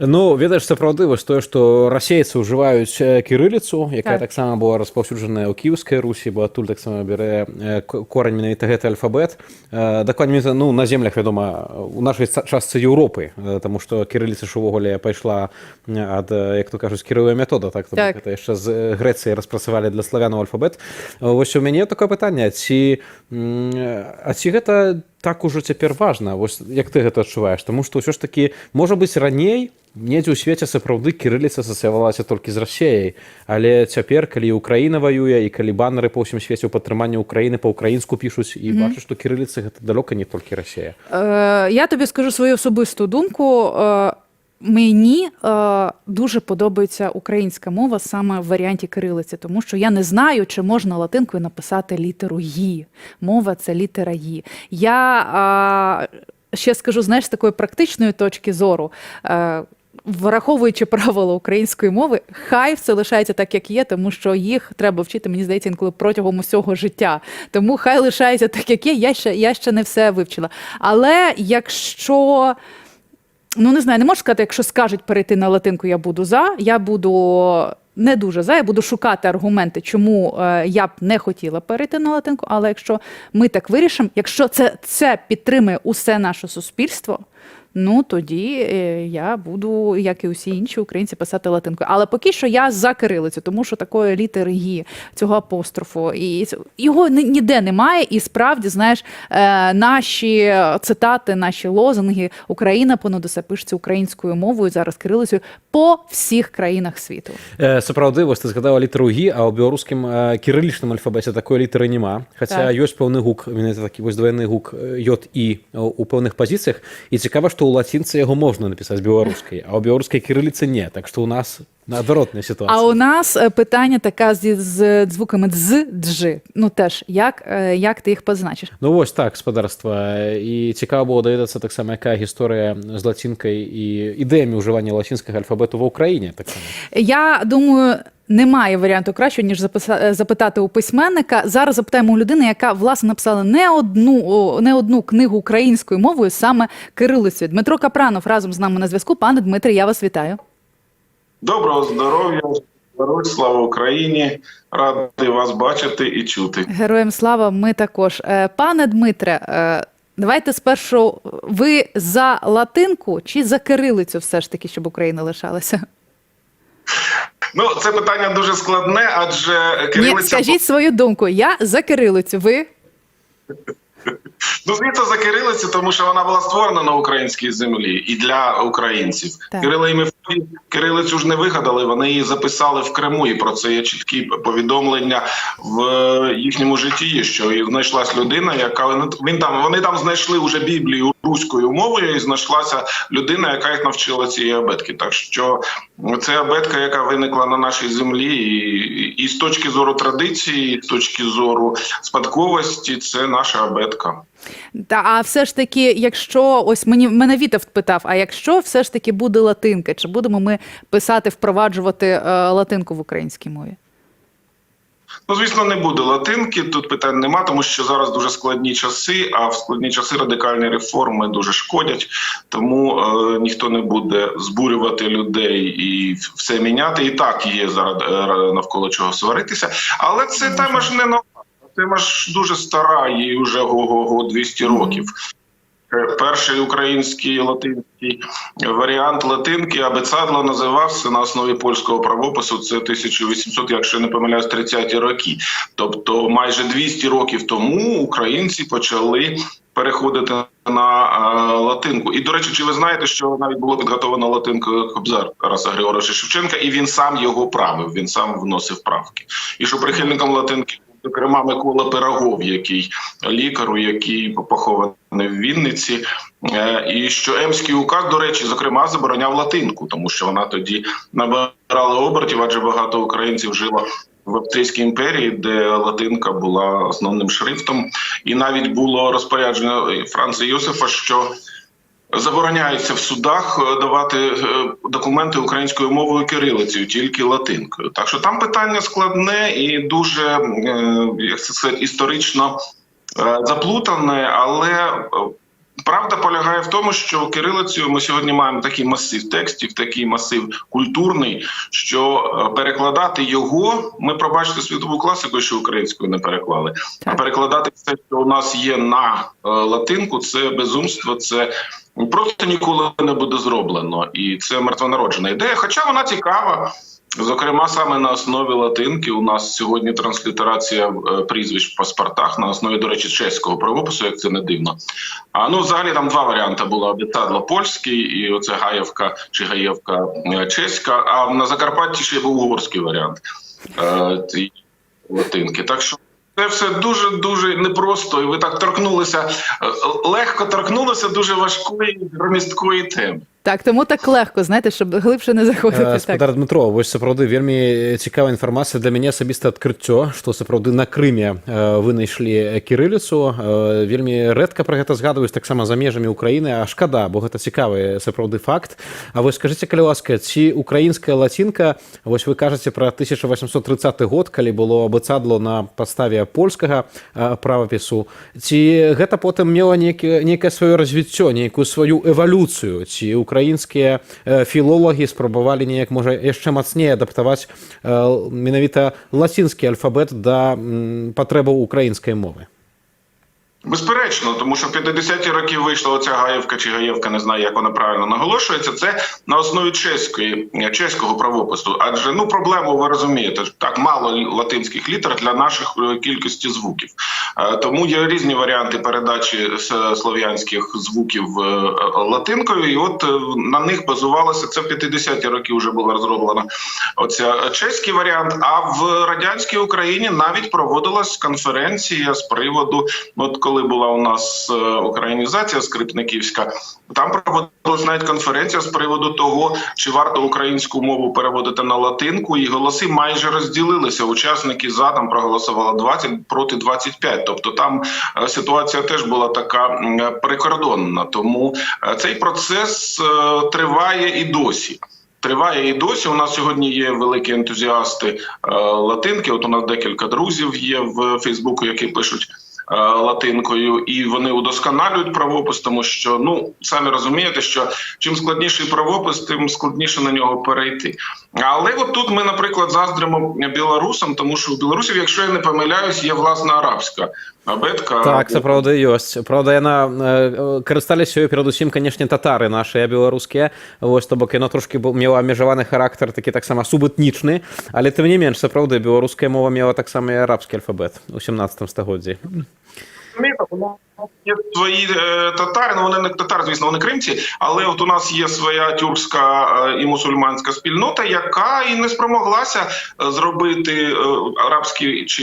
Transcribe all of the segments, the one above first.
Ну ведаеш сапраўды вось тое што расейцы ўжываюць э, кірыліцу якая Так. таксама была распаўсюджаная ў кіеўскай русі бо адтуль таксама бярэ э, корань менавіта гэты альфабет Э, дакладней ну на землях вядома у нашай частцы Еўропы таму што кірыліца ж увогуле пайшла ад як то кажуць кіровая метода так, Так. гэта яшчэ з Грэцыі распрацавалі для славянаў альфабет вось у мяне такое пытанне ці а ці гэта так ужо цяпер важна вось як ты гэта адчуваеш Таму што ўсё ж такі можа быць раней недзе ў свеце сапраўды кірыліца асацыявалася толькі з рассеяй але цяпер калі Украіна ваюе і калі баннеры па ўсім свеце ў падтрыманні Украіны па-украінску пішуць і бачу што кірыліцы гэта далёка не толькі рассея Е, я тобі скажу свою особисту думку. Е, мені е, дуже подобається українська мова саме в варіанті кирилиці, тому що я не знаю, чи можна латинкою написати літеру «ї». Мова це літера «ї». Я е, ще скажу, знаєш, з такої практичної точки зору. Е, Враховуючи правила української мови, хай все лишається так, як є, тому що їх треба вчити, мені здається, інколи протягом усього життя. Тому хай лишається так, як є. Я ще, я ще не все вивчила. Але якщо. Ну, не знаю, не можу сказати, якщо скажуть перейти на латинку, я буду за. Я буду не дуже за, я буду шукати аргументи, чому е, я б не хотіла перейти на латинку. Але якщо ми так вирішимо, якщо це, це підтримує усе наше суспільство, ну тоді е, я буду, як і усі інші українці, писати латинкою. Але поки що я за кирилицю, тому що такої літери «гі», цього апострофу, і ць- його ні- ніде немає. І справді, знаєш, е, наші цитати, наші лозунги Україна понад усе пишеться українською мовою зараз кирилицею по всіх країнах світу. Е, сапраўды вось ты згадала літару гі а ў беларускім э, кірылічным альфабеце такой літары няма хаця Так. ёсць пэўны гук менавіта такі вось двойны гук э, йод і э, у пэўных пазіцыях і цікава што ў лацінцы яго можна напісаць беларускай а ў беларускай кірыліцы не так што ў нас наадваротная сітуацыя А у нас е, питання така зі з звуками дз, джи. Ну теж як, е, як ти їх позначиш? Ну вось так спадарства і цікава было даведацца таксама якая гісторыя з лацінкай і ідэямі ўжывання лацінскага альфабету ва ўкраіне таксама Я думаю. Немає варіанту кращого, ніж записа- е, запитати у письменника. Зараз запитаємо у людини, яка власне написала не одну, о, не одну книгу українською мовою, саме кирилицею. Дмитро Капранов разом з нами на зв'язку. Пане Дмитре, я вас вітаю. Доброго здоров'я, слава Україні! Радий вас бачити і чути. Героям слава, ми також. Е, Пане Дмитре, е, давайте спершу ви за латинку чи за кирилицю, все ж таки, щоб Україна лишалася? Ну, це питання дуже складне, адже Ні, скажіть свою думку. Я за кирилицю. Ви ну звідси за кирилицю, тому що вона була створена на українській землі і для українців. Так. Кирила і Мефодій кирилицю ж не вигадали. Вони її записали в Криму, і про це є чіткі повідомлення в їхньому житті. Що і знайшлась людина, яка він там вони там знайшли вже Біблію руською мовою, і знайшлася людина, яка їх навчила цієї абетки. Так що це абетка, яка виникла на нашій землі, і, і з точки зору традиції, і з точки зору спадковості, це наша абетка. Та а все ж таки, якщо ось мені мене Вітов питав, а якщо все ж таки буде латинка, чи будемо ми писати, впроваджувати е, латинку в українській мові? Ну, звісно, не буде латинки. Тут питань нема, тому що зараз дуже складні часи. А в складні часи радикальні реформи дуже шкодять. Тому е, ніхто не буде збурювати людей і все міняти. І так є зараз е, навколо чого сваритися. Але це тема ж не нова. Тема ж дуже стара, їй вже го-го-го 200 років. Е, Перший український латинський варіант латинки абецадло називався на основі польського правопису. Це 1800, якщо не помиляюсь, 30-ті роки. Тобто, майже 200 років тому українці почали переходити на е, латинку. І до речі, чи ви знаєте, що навіть було підготовлено латинкою Кобзар Тараса Григоровича Шевченка, і він сам його правив, він сам вносив правки. І що прихильником латинки. Зокрема, Микола Пирогов, який лікару, який похований в Вінниці, Е, і що Емський указ, до речі, зокрема, забороняв латинку, тому що вона тоді набирала обертів, адже багато українців жило в Австрійській імперії, де латинка була основним шрифтом, і навіть було розпорядження Франца Йосифа, що Забороняється в судах е, давати е, документи українською мовою кирилицею, тільки латинкою. Так що там питання складне і дуже е, як це сказати, історично заплутане, але Правда полягає в тому, що кирилицею ми сьогодні маємо такий масив текстів, такий масив культурний, що перекладати його, ми пробачте світову класику, що українською не переклали. А перекладати все, що у нас є на латинку, це безумство, це просто ніколи не буде зроблено. І це мертвонароджена ідея. Хоча вона цікава. Зокрема, саме на основі латинки у нас сьогодні транслітерація е, прізвищ в паспортах на основі, до речі, чеського правопису, як це не дивно. А ну, взагалі там два варіанти було: Обітадло польський і оце Гаєвка чи Гаєвка е, чеська. А на Закарпатті ще був угорський варіант е, латинки. Так що. Це все дуже дуже непросто, і ви так торкнулися е, легко торкнулися дуже важкої громісткої теми. Так, тому так легко, знаєте, щоб глибше не заходити. Е, Так. Спадар Дмитро, вось сапраўды вельмі цікавая інфармацыя для мяне асабіста адкрыццё што сапраўды на крыме э, вынайшлі кірыліцу Э, вельмі рэдка пра гэта згадваюць таксама за межамі Украіны а шкада бо гэта цікавы сапраўды факт А вось скажыце калі ласка ці украінская лацінка вось вы кажаце пра 1830 год калі было абыцадло на падставе польскага э, правапісу ці гэта потым мела нейкі, нейкае сваё развіццё нейкую сваю эвалюцыю ці украінскія э, філолагі спрабавалі неяк можа яшчэ мацней адаптаваць э, менавіта лацінскі альфабет да м, патрэбаў украінскай мовы Безперечно, тому що в 50-ті роки вийшла оця Гаєвка чи Гаєвка, не знаю, як вона правильно наголошується. Це на основі чеської чеського правопису. Адже ну проблему ви розумієте, так мало латинських літер для наших е, кількості звуків. Е, Тому є різні варіанти передачі слов'янських звуків е, латинкою, і от на них базувалося це в 50-ті роки. Вже була розроблена оця чеський варіант. А в радянській Україні навіть проводилась конференція з приводу, от коли була у нас е, українізація скрипниківська, там проводилась навіть конференція з приводу того, чи варто українську мову переводити на латинку, і голоси майже розділилися. Учасники за там проголосувало 20 проти 25. Тобто там е, ситуація теж була така прикордонна. Тому е, цей процес триває і досі. Триває і досі. У нас сьогодні є великі ентузіасти латинки. От у нас декілька друзів є в Фейсбуку, які пишуть латинкою, і вони удосконалюють правопис, тому що ну самі розумієте, що чим складніший правопис, тим складніше на нього перейти. Але от тут ми, наприклад, заздримо білорусам, тому що у білорусів, якщо я не помиляюсь, є власна арабська абетка. так сапраўды ёсць Праўда яна карысталіся ёй перадусім канешне татары нашыя беларускія вось то бок яно трошки бу- мела абмежаваны характар такі таксама субэтнічны але тым не менш сапраўды беларуская мова мела таксама і арабскі альфабет у 17 стагоддзі у нас є свої е, татари, ну вони не татари, звісно, вони кримці, але от у нас є своя тюркська е, і мусульманська спільнота, яка і не спромоглася е, зробити арабський чи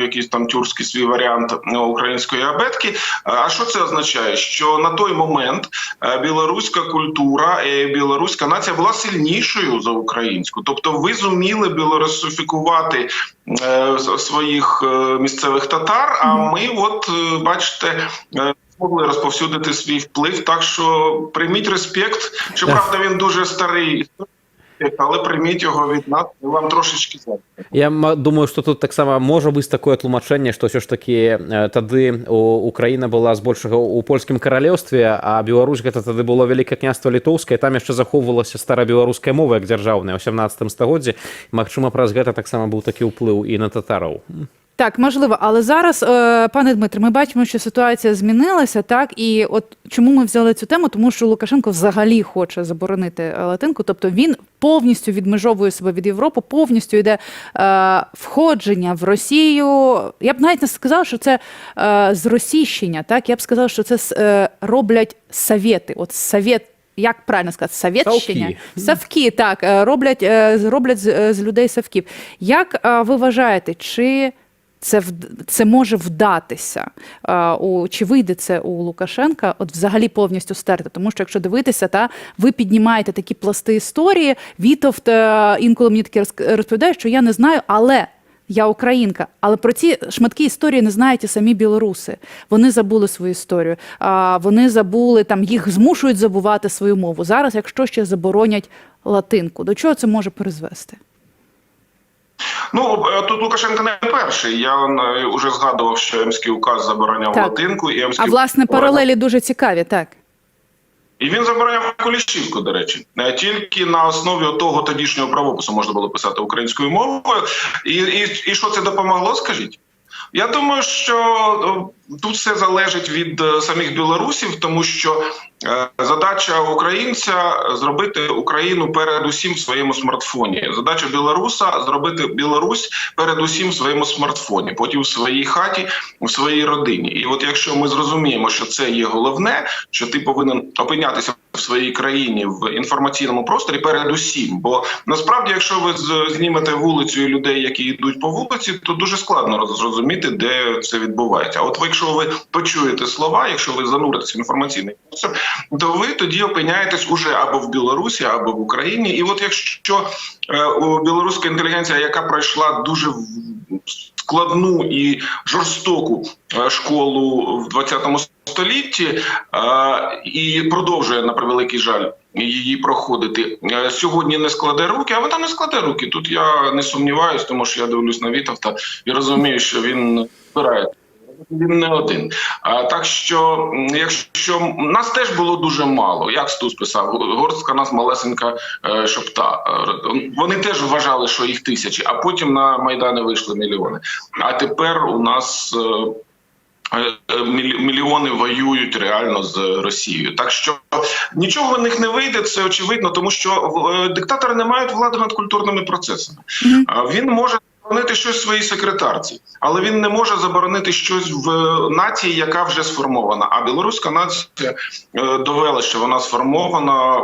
якийсь там тюркський свій варіант української абетки. А що це означає? Що на той момент білоруська культура, і білоруська нація була сильнішою за українську, тобто ви зуміли білорусифікувати своїх місцевих татар. А ми, от бачите, е, змогли розповсюдити свій вплив. Так що прийміть респект. Щоправда, він дуже старий, але прийміть його від нас. Ми вам трошечки за. Я м- думаю што тут таксама можа быць такое тлумачэнне што ўсё ж такі э, тады у- Украіна была збольшага у польскім каралеўстве а Беларусь гэта тады было вялікае княства літоўскае там яшчэ захоўвалася старабеларуская мова як дзяржаўная ў 17 стагоддзі Магчыма праз гэта таксама быў такі ўплыў і на татараў Так, можливо, але зараз, е, пане Дмитре, ми бачимо, що ситуація змінилася, так і от чому ми взяли цю тему? Тому що Лукашенко взагалі хоче заборонити е, латинку, тобто він повністю відмежовує себе від Європи, повністю йде е, входження в Росію. Я б навіть не сказала, що це е, зросійщення, так я б сказала, що це е, роблять совєти. От совєт. Як правильно сказати, совєтщення? Совки. Савки, так, е, роблять, роблять з, людей савків. Як ви вважаєте, чи це, це може вдатися? У, чи вийде це у Лукашенка от взагалі повністю стерти? Тому що якщо дивитися, та, ви піднімаєте такі пласти історії, Вітовт е, інколи мені таке розповідає, що я не знаю, але я українка, але про ці шматки історії не знають і самі білоруси. Вони забули свою історію. А вони забули там, їх змушують забувати свою мову. Зараз, якщо ще заборонять латинку, до чого це може призвести? Ну е, тут Лукашенко не перший. Я вже згадував, що Емський указ забороняв Так. латинку, і емський А власне паралелі дуже цікаві, так. І він забороняв куліщівку, до речі, Е, тільки на основі того тодішнього правопису можна було писати українською мовою. І, і, і що це допомогло? Скажіть? Я думаю, що е, тут все залежить від е, самих білорусів, тому що е, задача українця зробити Україну передусім в своєму смартфоні. Задача білоруса зробити Білорусь передусім в своєму смартфоні, потім в своїй хаті, в своїй родині. І от якщо ми зрозуміємо, що це є головне, що ти повинен опинятися в своїй країні в інформаційному просторі, передусім. Бо насправді, якщо ви знімете вулицю і людей, які йдуть по вулиці, то дуже складно роз- зрозуміти, де це відбувається. А от ви, якщо ви почуєте слова, якщо ви зануритесь в інформаційний простір, то ви тоді опиняєтесь уже або в Білорусі, або в Україні. І от якщо е, у білоруська інтелігенція, яка пройшла дуже складну і жорстоку е, школу в 20 столітті е, і продовжує на превеликий жаль її проходити. Е, Сьогодні не складе руки, а вона не складе руки. Тут я не сумніваюсь, тому що я дивлюсь на Вітовта і розумію, що він збирає. Він не один. А, так що, якщо нас теж було дуже мало, як Стус писав, горстка нас малесенька е, шопта. Е, Вони теж вважали, що їх тисячі, а потім на майдани вийшли мільйони. А тепер у нас. е, е, Мільйони воюють реально з Росією, так що нічого в них не вийде. Це очевидно, тому що е, диктатори не мають влади над культурними процесами. Він може заборонити щось своїй секретарці, але він не може заборонити щось в нації, яка вже сформована. А білоруська нація е, довела, що вона сформована.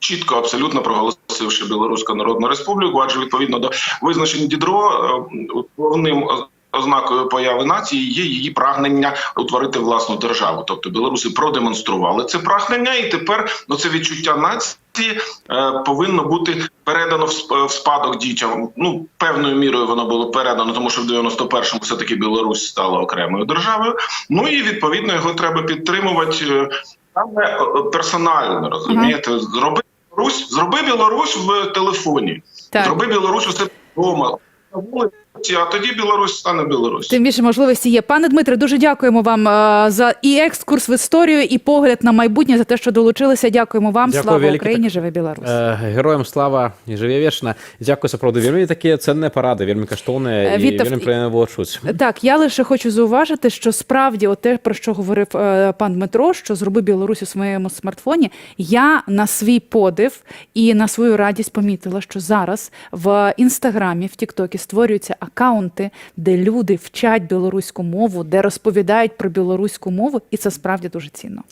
Чітко, абсолютно проголосивши Білоруську Народну Республіку, адже відповідно до визначень Дідро повним. головним оз- ознакою появи нації є її прагнення утворити власну державу. Тобто білоруси продемонстрували це прагнення, і тепер ну, це відчуття нації е, повинно бути передано в сп- в спадок дітям. Ну певною мірою воно було передано, тому що в 91-му все таки Білорусь стала окремою державою. Ну і відповідно його треба підтримувати е, саме е, персонально. Розумієте, зроби Білорусь, зроби Білорусь в телефоні, Так. зроби Білорусь у себе вдома На вулиці, а тоді Білорусь стане Білорусь. Тим більше можливості є. Пане Дмитре, дуже дякуємо вам е, за і екскурс в історію, і погляд на майбутнє за те, що долучилися. Дякуємо вам. Дякую, Слава велике. Україні! Живе Білорусь! Е, Героям слава і живе вічно. Дякую, сапраўды вельмі такі ценні поради, вельмі каштоўныя Е, і Вітав, вельмі прыемна було чуць. Так, я лише хочу зауважити, що справді, от те, про що говорив е, пан Дмитро, що зроби Білорусь у своєму смартфоні. Я на свій подив і на свою радість помітила, що зараз в інстаграмі, в Тіктокі створюються акаунти, де люди вчать білоруську мову, де розповідають про білоруську мову, і це справді дуже цінно.